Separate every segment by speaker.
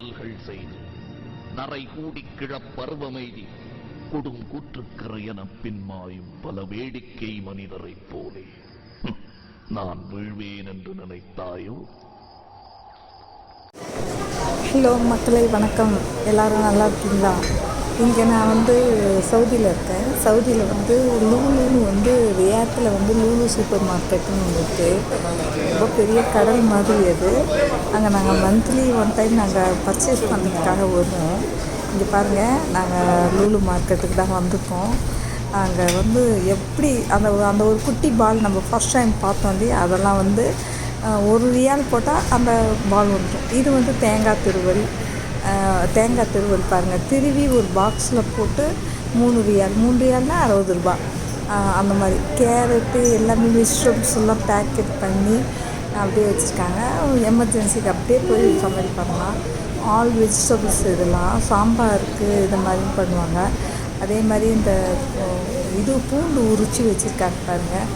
Speaker 1: செயல்கள் செய்து நரை கூடி கிழப் பருவமெய்தி கொடுங்கூற்றுக்கரை என பின்மாயும் பல வேடிக்கை மனிதரைப் போலே. நான் வீழ்வேன் என்று நினைத்தாயோ?
Speaker 2: ஹலோ மக்களை வணக்கம். எல்லாரும் நல்லா இருக்கீங்களா? இங்கே நான் வந்து சவுதியில் இருக்கேன். சவுதியில் வந்து லூலுன்னு வந்து நேரத்தில் வந்து லூலு சூப்பர் மார்க்கெட்டுன்னு ஒன்று இருக்குது ரொம்ப பெரிய கடல் மாதிரி அது. அங்கே நாங்கள் மந்த்லி ஒன் டைம் நாங்கள் பர்ச்சேஸ் பண்ணுறதுக்காக வருவோம். இங்கே பாருங்கள் நாங்கள் லூலு மார்க்கெட்டுக்கு தான் வந்திருக்கோம். அங்கே வந்து எப்படி அந்த அந்த ஒரு குட்டி பால் நம்ம ஃபஸ்ட் டைம் பார்த்தோம் இல்லையா? அதெல்லாம் வந்து ஒரு ரியால் போட்டால் அந்த பால் வந்துடும். இது வந்து தேங்காய் திருவல் தேங்காய் திருவல் பாருங்கள் திருவி ஒரு பாக்ஸில் போட்டு மூணு ரியால் மூணு ரியால்னால் அறுபது ரூபாய். அந்த மாதிரி. கேரட்டு எல்லாமே வெஜிடபிள்ஸ் எல்லாம் பேக்கெட் பண்ணி அப்படியே வச்சுருக்காங்க. எமர்ஜென்சிக்கு அப்படியே போய் சமையல் பண்ணலாம். ஆல் வெஜிடபிள்ஸ் இதெல்லாம் சாம்பாருக்கு இது மாதிரி பண்ணுவாங்க. அதே மாதிரி இந்த இது பூண்டு உரித்து வச்சுருக்காங்க பாருங்கள்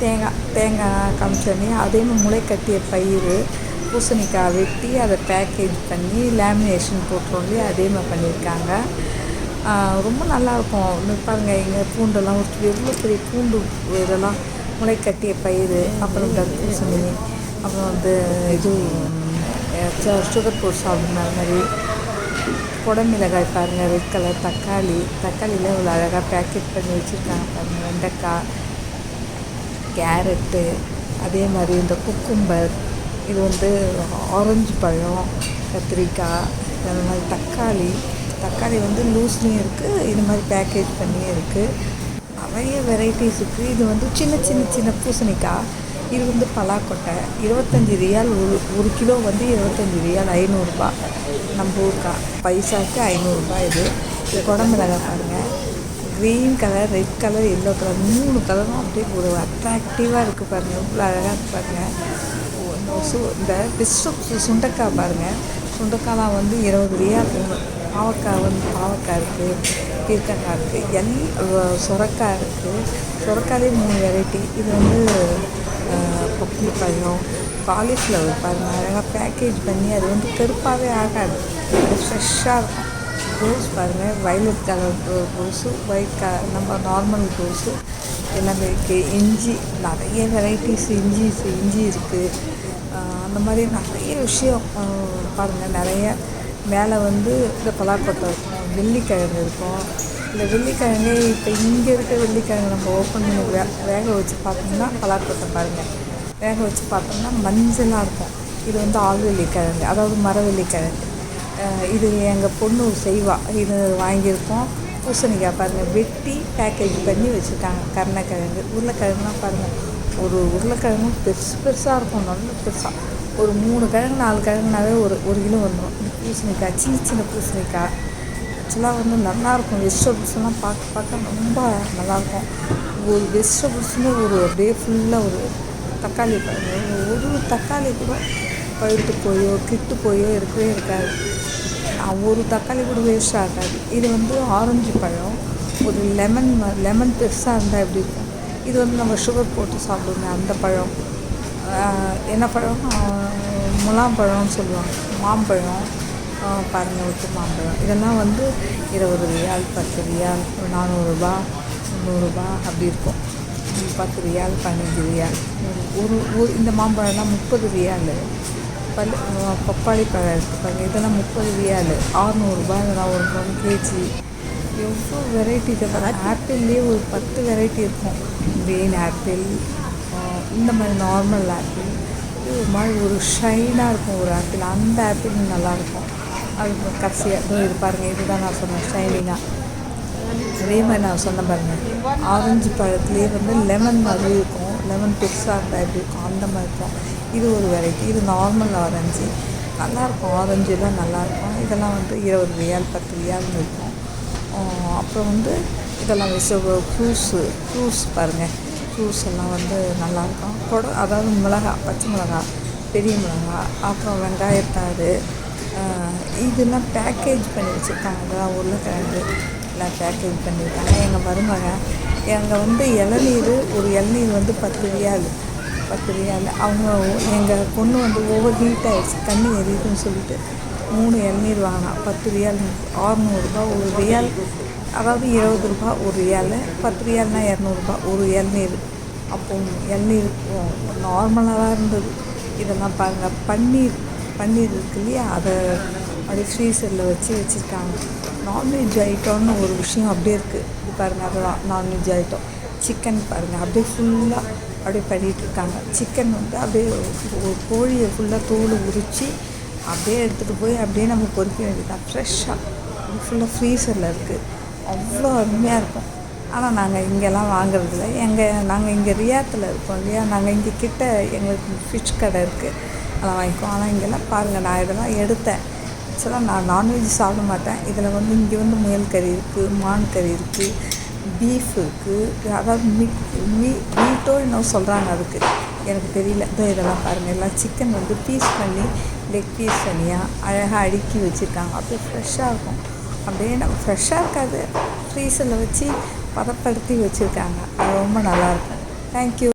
Speaker 2: தேங்காய் தேங்காய் கமிச்சோன்னே அதே மாதிரி முளைக்கட்டிய பயிர் பூசணிக்காய் வெட்டி அதை பேக்கேஜ் பண்ணி லேமினேஷன் போட்டுருவோம் அதே மாதிரி பண்ணியிருக்காங்க. ரொம்ப நல்லாயிருக்கும். இன்னும் இங்கே பூண்டெல்லாம் ஒரு எவ்வளோ பெரிய பூண்டு இதெல்லாம் முளைக்கட்டிய பயிறு அப்புறம் தர்பூசணி அப்புறம் வந்து இது சுகர் போட்டு சாப்பிட்ற மாதிரி குடமிளகாய் பாருங்கள் ரெட் கலர் தக்காளி. தக்காளியில் இவ்வளோ அழகாக பேக்கெட் பண்ணி வச்சுருக்காங்க பாருங்கள் வெண்டைக்காய் கேரட்டு அதே மாதிரி இந்த குக்கும்பர் இது வந்து ஆரஞ்சு பழம் கத்திரிக்காய் அந்த மாதிரி தக்காளி. தக்காளி வந்து லூஸ்லேயும் இருக்குது இது மாதிரி பேக்கேஜ் பண்ணியும் இருக்குது நிறைய வெரைட்டிஸ் இருக்குது இது வந்து சின்ன சின்ன சின்ன பூசணிக்காய் இது வந்து பலாக்கொட்டை இருபத்தஞ்சி ரியால் ஒரு ஒரு கிலோ வந்து இருபத்தஞ்சி ரியால் ஐநூறுரூபா நம்ம ஊருக்கா பைசாவுக்கு ஐநூறுரூபா இது. இது குடமிளகா பாருங்கள் green colour red colour yellow colour மூணு கலரும் அப்படியே ஒரு அட்ராக்டிவாக இருக்குது பாருங்கள் இவ்வளோ அழகாக இருக்குது பாருங்கள் இந்த சு இந்த பிஸ்டு சுண்டைக்காய் பாருங்கள் சுண்டைக்காய்லாம் வந்து இருபது ரியால் பாவக்காய் வந்து பாவக்காய் இருக்குது கீர்த்தக்காய் இருக்குது எல் சுரக்காய் இருக்குது சுரக்காயிலே மூணு வெரைட்டி இது வந்து அஹ், பழம் காலிஃப்ளவர் பாருங்கள் அழகாக பேக்கேஜ் பண்ணி அது வந்து கருப்பாகவே ஆகாது. அது ஃப்ரெஷ்ஷாக இருக்கும். ரோஸ் பாருங்கள் வயலட் கலர் ரோஸு ஒயிட் க நம்ம நார்மல் ரோஸு எல்லாமே இருக்குது இஞ்சி நிறைய வெரைட்டிஸ் இஞ்சிஸ் இஞ்சி இருக்குது அந்த மாதிரி நிறைய விஷயம் பாருங்கள் நிறைய மேலே வந்து இந்த பலாக்கொட்டை இருக்கும் வெள்ளிக்கிழங்கு இருக்கும். இந்த வெள்ளிக்கிழங்கு இப்போ இங்கே இருக்க வெள்ளிக்கிழங்கு நம்ம ஓப்பன் பண்ணி வே வேக வச்சு பார்த்தோம்னா பலாக்கொட்டை பாருங்கள் வேக வச்சு பார்த்தோம்னா மஞ்சளாக இருக்கும். இது வந்து ஆள்வெள்ளிக்கிழங்கு அதாவது மரவெள்ளிக்கிழங்கு இது எங்கள் பொண்ணு செய்வா. இது வாங்கியிருக்கோம். பூசணிக்காய் பாருங்கள் வெட்டி பேக்கேஜ் பண்ணி வச்சுருக்காங்க. கருணக்கிழங்கு உருளைக்கிழங்குலாம் பாருங்கள் ஒரு உருளைக்கிழங்கும் பெருசு பெருசாக இருக்கும். நல்ல பெருசாக. ஒரு மூணு கிழங்கு நாலு கிழங்குனாவே ஒரு ஒரு கிலோ வந்துடும். பூசணிக்காய் சின்ன சின்ன பூசணிக்காய். ஆக்சுவலாக வந்து நல்லாயிருக்கும். வெஜிடபிள்ஸ்லாம் பார்க்க பார்க்க ரொம்ப நல்லாயிருக்கும். ஒரு வெஜிடபிள்ஸுமே ஒரு அப்படியே ஃபுல்லாக ஒரு தக்காளி ஒரு தக்காளி கூட பழுத்து போயோ கிட்டு போயோ இருக்கவே இருக்காது. ஒரு தக்காளி கூட வேஸ்ட் ஆகாது இது வந்து ஆரஞ்சு பழம். ஒரு லெமன் லெமன் பெருசாக இருந்தால் எப்படி இருக்கும்? இது வந்து நம்ம சுகர் போட்டு சாப்பிடுவோமே அந்த பழம். என்ன பழம்? முலாம்பழம்னு சொல்லுவாங்க. மாம்பழம். பாருங்கள் விட்டு மாம்பழம். இதெல்லாம் வந்து இருபது ரியால் பத்து ரியால் ஒரு நானூறுரூபா முந்நூறுரூபா அப்படி இருக்கும். பத்து ரியால் பதினஞ்சு ரியால். ஒரு ஒரு இந்த மாம்பழம்லாம் முப்பது ரியால். பல் பப்பாளி பழம் இருக்குது இதெல்லாம் முப்பது ரியால். ஆறுநூறுபா இதெல்லாம் ஒரு ஒன் கேஜி. எவ்வளோ வெரைட்டி இது ஆப்பிள்லேயே ஒரு பத்து வெரைட்டி இருக்கும். கிரீன் ஆப்பிள் இந்த மாதிரி நார்மல் ஆப்பிள் இது ஒரு மாதிரி ஒரு ஷைனாக இருக்கும் ஒரு ஆப்பிள் அந்த ஆப்பிள் நல்லாயிருக்கும் அது கடைசியாக இதோ இது பாருங்கள் இதுதான் நான் சொன்னேன் ஷைனிங்காக அதே மாதிரி நான் சொன்ன பாருங்க ஆரஞ்சு பழத்துலேயே வந்து லெமன் மாதிரி இருக்கும் லெமன் பெருசாக இருந்தால் எப்படி இருக்கும்? அந்த மாதிரி இருக்கும். இது ஒரு வெரைட்டி இது நார்மல் ஆரஞ்சு. நல்லாயிருக்கும் ஆரஞ்சு ஆரஞ்சுலாம் நல்லாயிருக்கும் இதெல்லாம் வந்து இருபது ரியால் பத்து ரியால்னு இருக்கும். அப்புறம் வந்து இதெல்லாம் வெஜிடபிள் ஃப்ரூட்ஸு ஃப்ரூட்ஸ் பாருங்கள் ஃப்ரூட்ஸ் எல்லாம் வந்து நல்லாயிருக்கும் கொட அதாவது மிளகா பச்சை மிளகா பெரிய மிளகா அப்புறம் வெங்காயத்தாறு இதெல்லாம் பேக்கேஜ் பண்ணி வச்சுருக்காங்க. உருளைக்கிழங்கு எல்லாம் பேக்கேஜ் பண்ணியிருக்காங்க. எங்கள் மருமக எங்கள் வந்து இளநீர் ஒரு இளநீர் வந்து பத்து ரியால் பத்து ரியால் அவங்க எங்கள் பொண்ணு வந்து ஓவர் ஹீட் ஆகிடுச்சு தண்ணி எரியுதுன்னு சொல்லிட்டு மூணு இளநீர் வாங்கினா பத்து ரியால் ஆறுநூறுபா ஒரு ரியால் அதாவது இருபது ரூபா ஒரு ரியால் பத்து ரியால்னா இரநூறுபா ஒரு இளநீர். அப்போ இளநீர் நார்மலாக தான் இருந்தது. இதெல்லாம் பாருங்கள் பன்னீர் பன்னீர் இருக்கு இல்லையா? அதை அப்படியே ஃப்ரீசரில் வச்சு வச்சுருக்காங்க. நான்வெஜ் ஐட்டம்னு ஒரு விஷயம் அப்படியே இருக்குது இது பாருங்கள் அதுதான் நான்வெஜ் ஐட்டம் சிக்கன் பாருங்கள் அப்படியே ஃபுல்லாக அப்படியே பண்ணிகிட்டு இருக்காங்க. சிக்கன் வந்து அப்படியே ஒரு கோழியை ஃபுல்லாக தோல் உரித்து அப்படியே எடுத்துகிட்டு போய் அப்படியே நம்ம பொறிக்க வேண்டியதான் ஃப்ரெஷ்ஷாக ஃபுல்லாக ஃப்ரீசரில் இருக்குது அவ்வளோ அருமையாக இருக்கும். ஆனால் நாங்கள் இங்கெல்லாம் வாங்குறதில்ல. எங்கள் நாங்கள் இங்கே ரியாத்தில் இருக்கோம் இல்லையா? நாங்கள் இங்கே கிட்ட எங்களுக்கு ஃபிஷ் கடை இருக்குது அதெல்லாம் வாங்கிக்கும் ஆனால் இங்கெல்லாம் பாருங்கள் நான் இதெல்லாம் எடுத்தேன். ஆக்சுவலாக நான் நான்வெஜ் சாப்பிட மாட்டேன். இதில் வந்து இங்கே வந்து முயல் கறி இருக்குது மான் கறி இருக்குது பீஃப் இருக்குது அதாவது மீட் மீ மீட்டோ இன்னும் சொல்கிறாங்க அதுக்கு. எனக்கு தெரியல. இதோ இதெல்லாம் பாருங்கள் எல்லாம் சிக்கன் வந்து பீஸ் பண்ணி லெக் பீஸ் தனியாக அழகாக அடுக்கி வச்சுருக்காங்க. அப்படியே ஃப்ரெஷ்ஷாக இருக்கும். அப்படியே நம்ம ஃப்ரெஷ்ஷாக இருக்காது. ஃப்ரீசரில் வச்சு பதப்படுத்தி வச்சுருக்காங்க. அது ரொம்ப நல்லாயிருக்கும் தேங்க்யூ